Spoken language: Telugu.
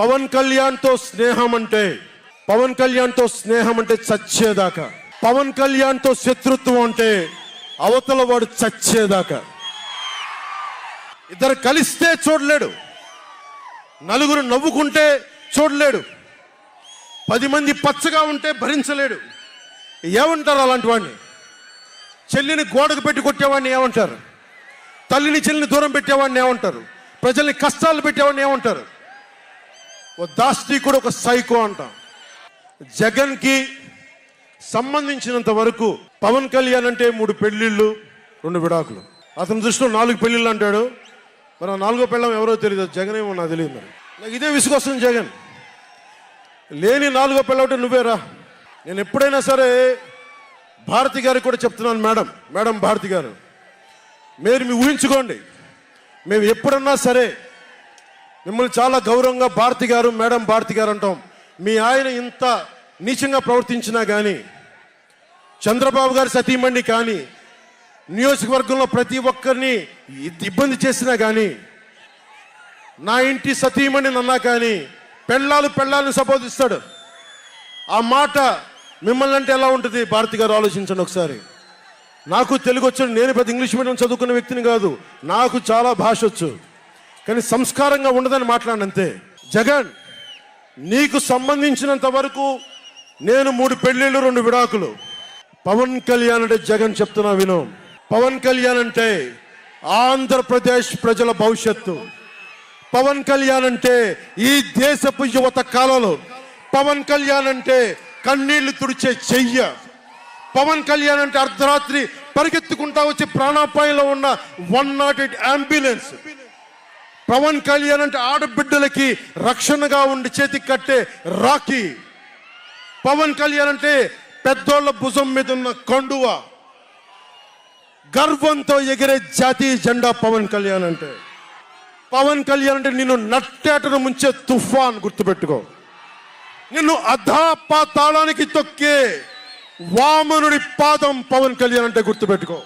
పవన్ కళ్యాణ్తో స్నేహం అంటే పవన్ కళ్యాణ్తో స్నేహం అంటే చచ్చేదాకా. పవన్ కళ్యాణ్తో శత్రుత్వం అంటే అవతల వాడు చచ్చేదాకా. ఇద్దరు కలిస్తే చూడలేడు. నలుగురు నవ్వుకుంటే చూడలేడు. పది మంది పచ్చగా ఉంటే భరించలేడు. ఏమంటారు అలాంటి వాడిని? చెల్లిని గోడకు పెట్టి కొట్టేవాడిని ఏమంటారు? తల్లిని చెల్లిని దూరం పెట్టేవాడిని ఏమంటారు? ప్రజల్ని కష్టాలు పెట్టేవాడిని ఏమంటారు? ఓ దాస్తికుడు ఒక సైకో అంటాం. జగన్కి సంబంధించినంత వరకు పవన్ కళ్యాణ్ అంటే మూడు పెళ్ళిళ్ళు రెండు విడాకులు. అతని దృష్టిలో నాలుగు పెళ్ళిళ్ళు అంటాడు. మరి నాలుగో పెళ్ళం ఎవరో తెలియదు జగన్ ఏమో నాకు తెలియదు మరి. నాకు ఇదే విసుగొస్తుంది జగన్. లేని నాలుగో పెళ్ళ నువ్వేరా నేను ఎప్పుడైనా సరే భారతి గారికి కూడా చెప్తున్నాను మేడం మేడం భారతి గారు. మీరు మీ ఊహించుకోండి. మేము ఎప్పుడన్నా సరే మిమ్మల్ని చాలా గౌరవంగా భారతి గారు మేడం భారతి గారు అంటాం. మీ ఆయన ఇంత నీచంగా ప్రవర్తించినా కానీ చంద్రబాబు గారి సతీమణి కానీ నియోజకవర్గంలో ప్రతి ఒక్కరిని ఇబ్బంది చేసినా కానీ నా ఇంటి సతీమణి నన్నా కానీ పెళ్ళాలు పెళ్ళాలను సంబోధిస్తాడు ఆ మాట మిమ్మల్ని అంటే ఎలా ఉంటుంది? భారతి గారు ఆలోచించండి ఒకసారి. నాకు తెలుగు వచ్చాడు నేను పెద్ద ఇంగ్లీష్ మీడియం చదువుకున్న వ్యక్తిని కాదు నాకు చాలా భాష వచ్చు. కానీ సంస్కారంగా ఉండదని మాట్లాడినంతే. జగన్ నీకు సంబంధించినంత వరకు నేను మూడు పెళ్ళిళ్ళు రెండు విడాకులు. పవన్ కళ్యాణ్ అంటే జగన్ చెప్తున్నా విను. పవన్ కళ్యాణ్ అంటే ఆంధ్రప్రదేశ్ ప్రజల భవిష్యత్తు. పవన్ కళ్యాణ్ అంటే ఈ దేశపు యువత కాలంలో. పవన్ కళ్యాణ్ అంటే కన్నీళ్ళు తుడిచే చెయ్య. పవన్ కళ్యాణ్ అంటే అర్ధరాత్రి పరిగెత్తుకుంటా వచ్చి ప్రాణాపాయంలో ఉన్న one nought eight ambulance Pawan Kalyan అంటే ఆడబిడ్డలకి రక్షణగా ఉండి చేతికి కట్టే రాఖీ. పవన్ కళ్యాణ్ అంటే పెద్దోళ్ళ భుజం మీద ఉన్న కండువ. గర్వంతో ఎగిరే జాతీయ జెండా పవన్ కళ్యాణ్ అంటే. పవన్ కళ్యాణ్ అంటే నిన్ను నట్టేటను ముంచే తుఫాన్ గుర్తుపెట్టుకో. నిన్ను అధాపాతాళానికి తొక్కే వామనుడి పాదం పవన్ కళ్యాణ్ అంటే గుర్తుపెట్టుకో.